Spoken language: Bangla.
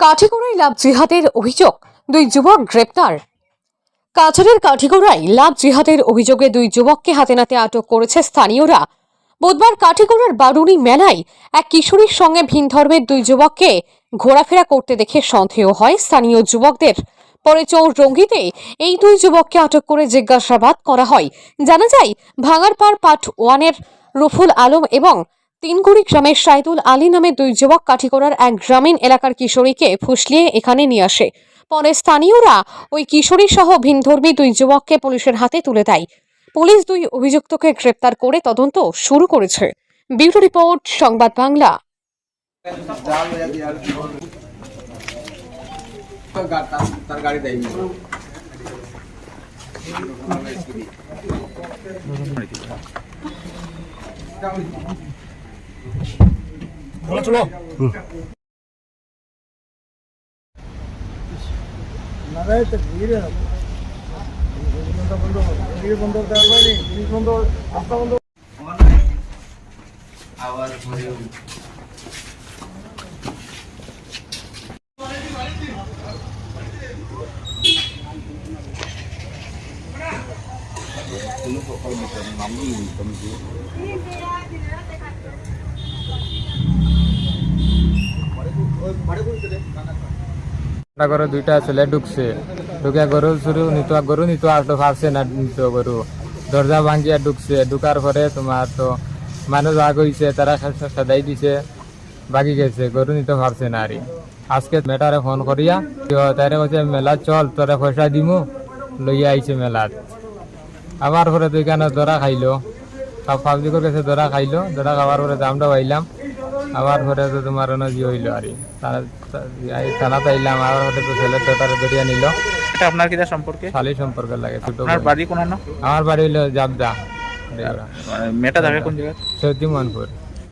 কাঠিগড়ায় লাভ জিহাদের অভিযোগ, দুই যুবক গ্রেপ্তার। কাছাড়ের কাঠিগড়ায় লাভ জিহাদের অভিযোগে দুই যুবককে হাতে নাতে আটক করেছে স্থানীয়রা। বুধবার কাঠিগড়ার বারুণী মেলায় এক কিশোরীর সঙ্গে ভিন ধর্মের দুই যুবককে ঘোরাফেরা করতে দেখে সন্দেহ হয় স্থানীয় যুবকদের। পরে চৌরঙ্গিতে এই দুই যুবককে আটক করে জিজ্ঞাসাবাদ করা হয়। জানা যায়, ভাঙারপাড় পার্ট ওয়ানের রুফুল আলম এবং তিনগুড়ি গ্রামের সাইদুল আলী নামে দুই যুবক কাঠিগড়ার এক গ্রামীণ এলাকার কিশোরীকে ফুসলিয়ে এখানে নিয়ে আসে। পরে স্থানীয়রা ওই কিশোরী সহ ভিনধর্মী দুই যুবককে পুলিশের হাতে তুলে দেয়। পুলিশ দুই অভিযুক্তকে গ্রেপ্তার করে তদন্ত শুরু করেছে। ব্যুরো রিপোর্ট, সংবাদ বাংলা। গাড়ি দেয়নি 전화 줄라. 응. 나라에서 일을 하고. 일본도 본도, 일본도 달라니, 일본도 아까 본도. 아와 보여. 너무 좋고 너무 남기 너무 좋고. আমরা ঘরে দুইটা ছেলে ঢুকছে। ঢুকে গরু চুরি নিত গরু নিত তো পারছে না নিত গরু দরজা ভাঙ্গিয়া ঢুকছে। ঢুকার পরে তোমার তো মানুষ আগ হইছে তারা সাদাই দিছে বাকি গেছে। গরু নিতে পারছে না আরে আজকে মেটারে ফোন করিয়া তারে বলছে মেলা চল তোরে পয়সা দিমু। লইয়া আইছে মেলাত। আমার পরে তো এখানে দরা খাইলো সব পাবলিক কাছে দরা খাইলো। দরা খাওয়ার পরে দামটা পাইলাম আবার ঘরে তো তোমার নজি হইল আর। থানা আইলাম আমার পরে তো ছেলে তো তারা ধরিয়া নিল। এটা আপনার কিটা সম্পর্কে? শালি সম্পর্ক লাগে ছোট আপনার। বাড়ি কোন আমার বাড়ি হইল জাবদা মেটা মেয়েটা থাকে কোন জায়গায়? মনপুর।